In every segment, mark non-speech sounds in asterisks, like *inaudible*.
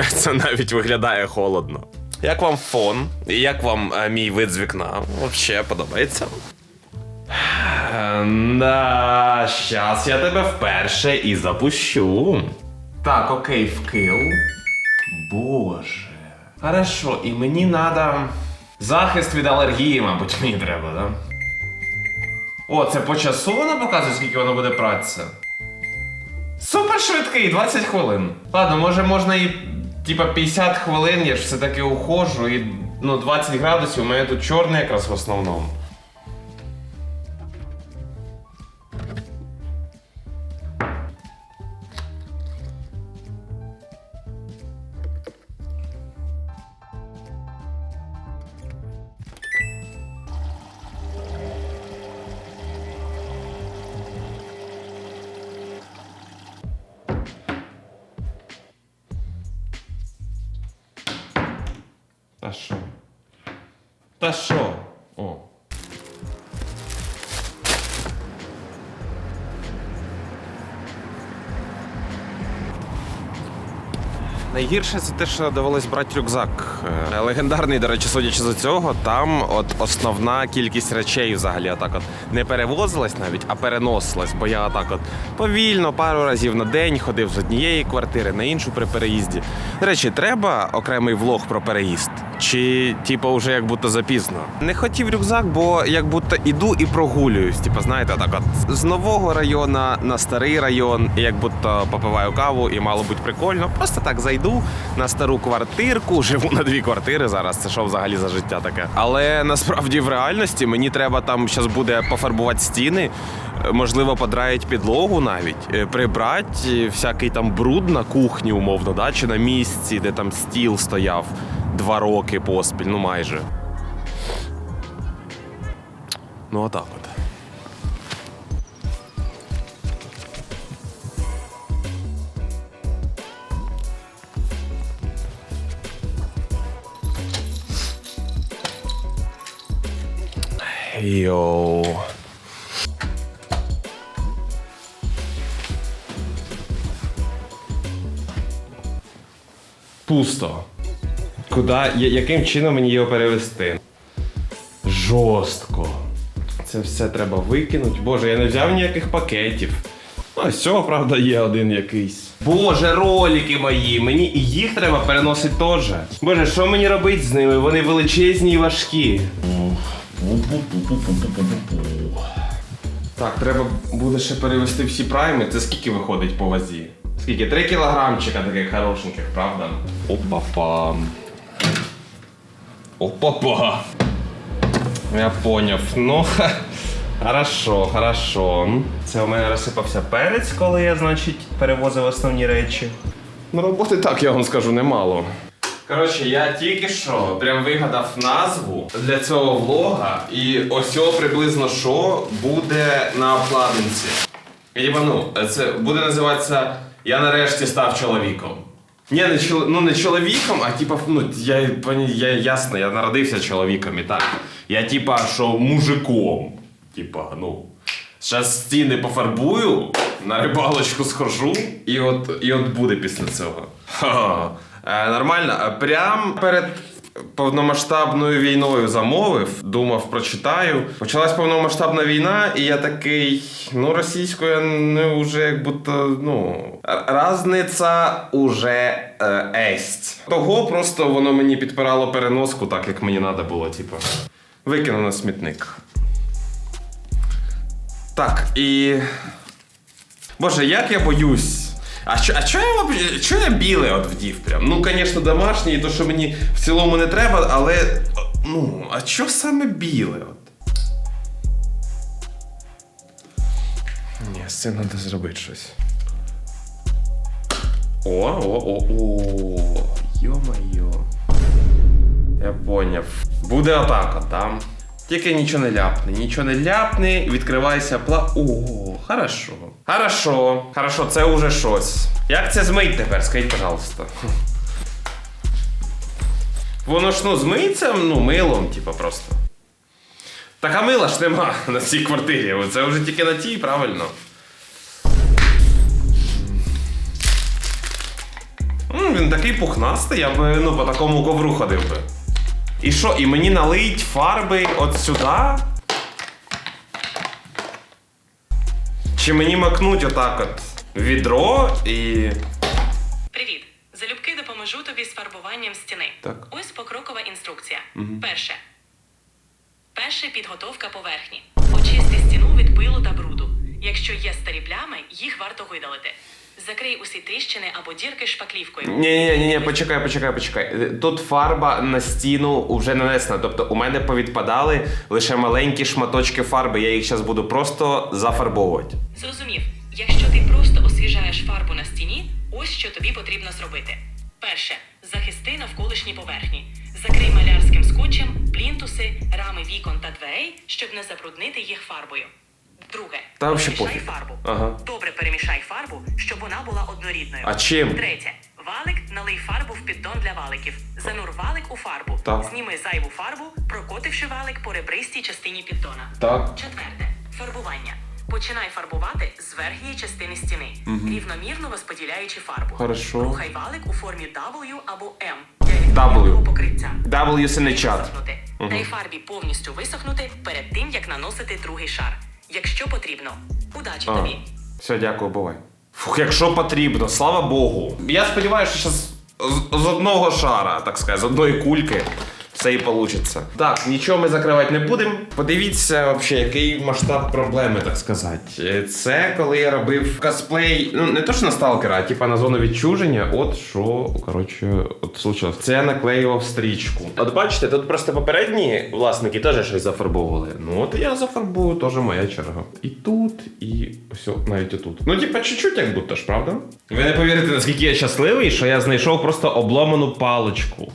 *laughs* Це навіть виглядає холодно. Як вам фон? І як вам е, мій вид з вікна? Взагалі подобається? Е, Да, щас я тебе вперше і запущу. Так, окей, вкил. Боже. Хорошо, і мені надо. Захист від алергії, мабуть, мені треба, да? О, це по часу показує, скільки воно буде пратися. Супер швидкий, 20 хвилин. Ладно, може можна і типа 50 хвилин, я ж все-таки ухожу, і ну 20 градусів, у мене тут чорний якраз в основному. Та що? О. Найгірше це те, що довелось брати рюкзак. Е, Легендарний, до речі, судячи з цього, там от основна кількість речей взагалі отак от не перевозилась навіть, а переносилась. Бо я отак от повільно пару разів на день ходив з однієї квартири на іншу при переїзді. До речі, треба окремий влог про переїзд. Чи, типу, вже як будто запізно. Не хотів рюкзак, бо як будто іду і прогулююсь. Типу, знаєте, так от з нового району на старий район, і як будто попиваю каву, і мало бути прикольно. Просто так зайду на стару квартирку, живу на дві квартири зараз. Це що взагалі за життя таке? Але насправді в реальності мені треба там зараз буде пофарбувати стіни. е, Можливо, подраїть підлогу навіть, е, прибрати всякий там бруд на кухні, умовно, да? чи на місці, де там стіл стояв два роки поспіль, ну майже. Ну, отак от. Йоу. Пусто. Куда, я- яким чином мені його перевести? Жорстко. Це все треба викинути. Боже, я не взяв ніяких пакетів. Ну, з цього, правда, є один якийсь. Боже, ролики мої! Мені і їх треба переносити теж. Боже, що мені робити з ними? Вони величезні і важкі. Так, треба буде ще перевести всі прайми. Це скільки виходить по вазі? Скільки? Три кілограмчика таких хорошеньких, правда? Опа-па. Опа-па. Я поняв. Ну, ха, хорошо, хорошо. Це у мене розсипався перець, коли я, значить, перевозив основні речі. Ну, роботи так, я вам скажу, немало. Коротше, я тільки що прям вигадав назву для цього влога, і ось о приблизно що буде на обкладинці. І, ну, це буде називатися Я нарешті став чоловіком. Ні, не чол... ну не чоловіком, а типа, ну, я, я ясно, я народився чоловіком і так. Я типа, що мужиком. Типа, ну. Зараз стіни пофарбую, на рибалочку схожу, і от, і от буде після цього. Ха-ха. Е, нормально. Прям перед повномасштабною війною замовив, думав, прочитаю. Почалась повномасштабна війна, і я такий, ну, російською не вже як будто, ну. Разниця уже есть. Того просто воно мені підпирало переноску, так як мені треба було, типу. Викину на смітник. Так, і. Боже, як я боюсь. А що, а що я вообще- що я біле от вдів прям? Ну, звісно, домашнє, і то, що мені в цілому не треба, але. Ну, а що саме біле? От? Ні, з цим треба зробити щось. О, о, о, о. Йо-майо. Я поняв. Буде отак, от там. Тільки нічого не ляпне, нічого не ляпне, відкривайся пла. О, хорошо. Хорошо. Хорошо, це уже щось. Як це змить тепер? Скажіть, пожалуйста. Воно ж ну змиється ну, милом, типа просто. Так а мила ж нема на цій квартирі. Це вже тільки на тій, правильно. М, він такий пухнастий, я би ну, по такому ковру ходив би. І що, і мені налить фарби от сюди? Чи мені макнуть отак от відро і. Привіт! Залюбки допоможу тобі з фарбуванням стіни. Так. Ось покрокова інструкція. Перше. Перше підготовка поверхні. Очисти стіну від пилу та бруду. Якщо є старі плями, їх варто видалити. Закрий усі тріщини або дірки шпаклівкою. Ні, ні, ні, почекай, почекай, почекай. Тут фарба на стіну вже нанесена. Тобто у мене повідпадали лише маленькі шматочки фарби. Я їх зараз буду просто зафарбовувати. Зрозумів, якщо ти просто освіжаєш фарбу на стіні, ось що тобі потрібно зробити. Перше, захисти навколишні поверхні. Закрий малярським скотчем плінтуси, рами вікон та дверей, щоб не забруднити їх фарбою. Друге, Та вообще перемішай пофіг. фарбу. Ага. Добре перемішай фарбу, щоб вона була однорідною. А чим? Третє. Валик налий фарбу в піддон для валиків. Занур валик у фарбу. Так. Зніми зайву фарбу, прокотивши валик по ребристій частині піддона. Так. Четверте. Фарбування. Починай фарбувати з верхньої частини стіни, рівномірно розподіляючи фарбу. Хорошо. Рухай валик у формі W або M для рівномірного покриття. W це не чат. Дай фарбі повністю висохнути перед тим, як наносити другий шар. Якщо потрібно. Удачі А, тобі! все, дякую, бувай. Фух, якщо потрібно, слава Богу. Я сподіваюся, що з, з одного шара, так сказати, з одної кульки все і вийде. Так, нічого ми закривати не будемо. Подивіться, взагалі, який масштаб проблеми, так сказати. Е, Це коли я робив косплей, ну не то що на сталкера, а типа на зону відчуження. От що, коротше, от случилось. Це я наклеював стрічку. От бачите, тут просто попередні власники теж щось зафарбовували. Ну от я зафарбую, теж моя черга. І тут, і все, навіть отут. Ну, типа, чуть-чуть, як будто ж, правда? Ви не повірите, наскільки я щасливий, що я знайшов просто обломану паличку.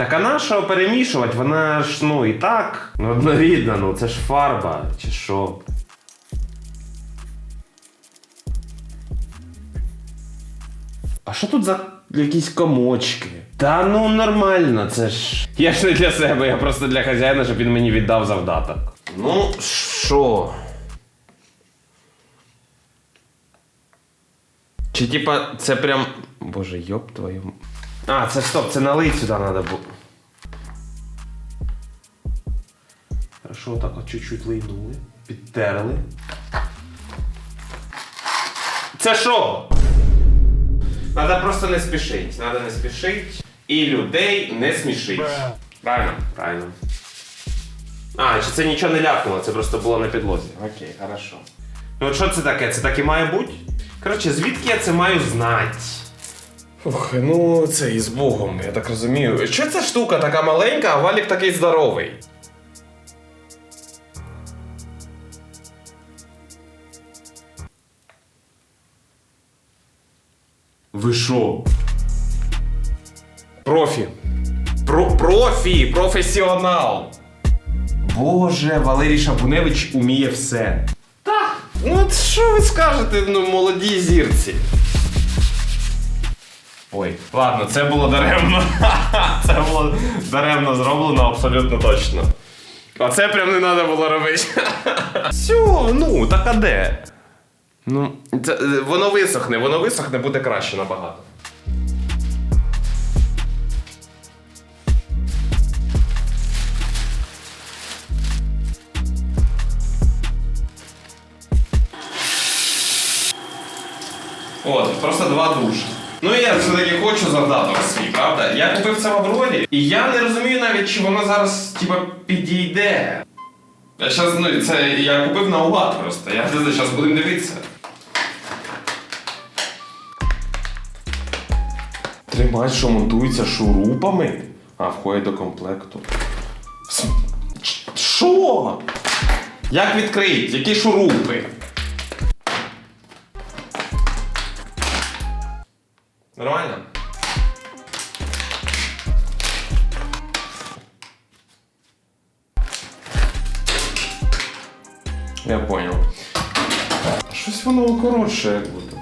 Так а на що перемішувати? Вона ж ну і так однорідна, ну це ж фарба, чи що. А що тут за якісь комочки? Та ну нормально, це ж. Я ж не для себе, я просто для хазяїна, щоб він мені віддав завдаток. Ну, що? Чи типа це прям. Боже, йоп твою. А, це стоп, це налить сюди треба було. Хорошо, так от чуть-чуть лийнули, підтерли. Це що? Надо просто не спішить. Надо не спішить. І людей не смішить. Правильно? Правильно. А, чи це нічого не ляпнуло, це просто було на підлозі. Окей, хорошо. Ну от що це таке? Це так і має бути? Коротше, звідки я це маю знати? Ух, ну це і з Богом, я так розумію. Що ця штука така маленька, а валік такий здоровий? Ви що? Профі. Про профі! Професіонал! Боже, Валерій Шабуневич уміє все. Так, ну от що ви скажете, ну, молодій зірці? Ой, ладно, це було даремно. *laughs* це було даремно зроблено абсолютно точно. А це прям не треба було робити. *laughs* Все, ну, так а де? Ну, це, е, воно висохне, воно висохне, буде краще набагато. От, просто два душі. Ну я все-таки хочу завдаток свій, правда? Я купив це в Аврорі, і я не розумію навіть, чи воно зараз типа підійде. Я щас, ну, це я купив наугад просто. Я зараз будемо дивитися. Тримач, що монтується шурупами, а входить до комплекту. Що? Як відкрити? Які шурупи? Я понял. Щось воно коротше як будто.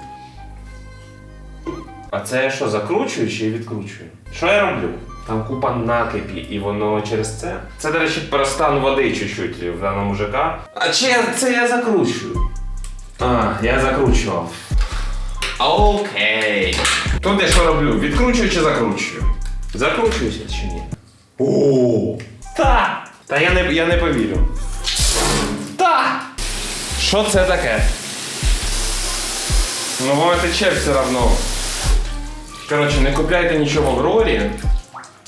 А це я що, закручую чи відкручую? Що я роблю? Там купа накипі, і воно через це. Це, до речі, про стан води чуть-чуть в даному ЖК. А чи я, це я закручую? А, я закручував. Окей. Тут я що роблю? Відкручую чи закручую? Закручуюся чи ні? О! Та! Та я не, я не повірю. Що це таке? Ну, воно тече все одно. Коротше, не купляйте нічого в Рорі.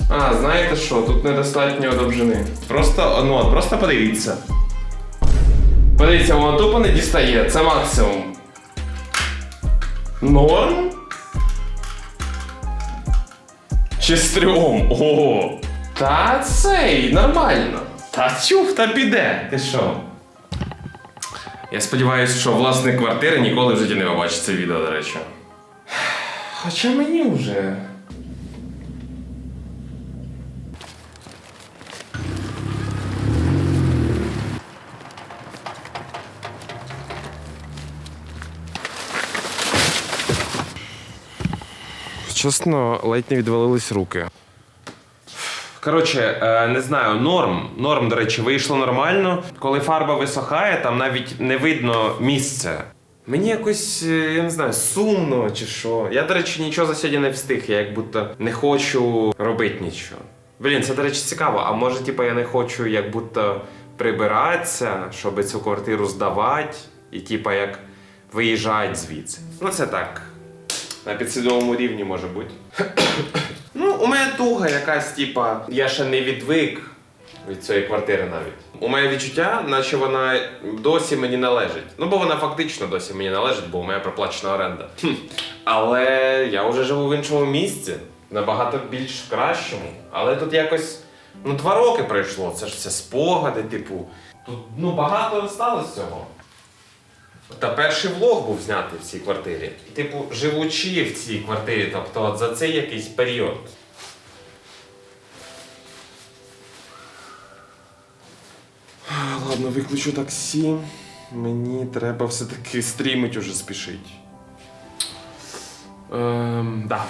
А, знаєте що, тут недостатньо довжини. Просто, ну от, просто подивіться. Подивіться, воно тупо не дістає, це максимум. Норм? Чи стрьом? Ого. Та цей, нормально. Та тюх, та піде. Ти що? Я сподіваюся, що власник квартири ніколи в житті не побачить це відео, до речі. Хоча мені вже. Чесно, ледь не відвалились руки. Коротше, е, не знаю, норм. Норм, до речі, вийшло нормально. Коли фарба висохає, там навіть не видно місця. Мені якось, е, я не знаю, сумно чи що. Я, до речі, нічого за сьогодні не встиг, я як будто не хочу робити нічого. Блін, це, до речі, цікаво. А може, типу, я не хочу як будто прибиратися, щоб цю квартиру здавати, і типу, як виїжджати звідси. Ну, це так. На підсвідомому рівні може бути. У мене туга якась, типа, я ще не відвик від цієї квартири навіть. У мене відчуття, наче вона досі мені належить. Ну, бо вона фактично досі мені належить, бо у мене проплачена оренда. Хм. Але я вже живу в іншому місці, набагато більш кращому. Але тут якось ну, два роки пройшло. Це ж все спогади, типу. Тут ну, багато сталося цього. Та перший влог був знятий в цій квартирі. Типу, живучи в цій квартирі, тобто за цей якийсь період. Ладно, виключу таксі. Мені треба все-таки стрімить уже спішить. Ем, да.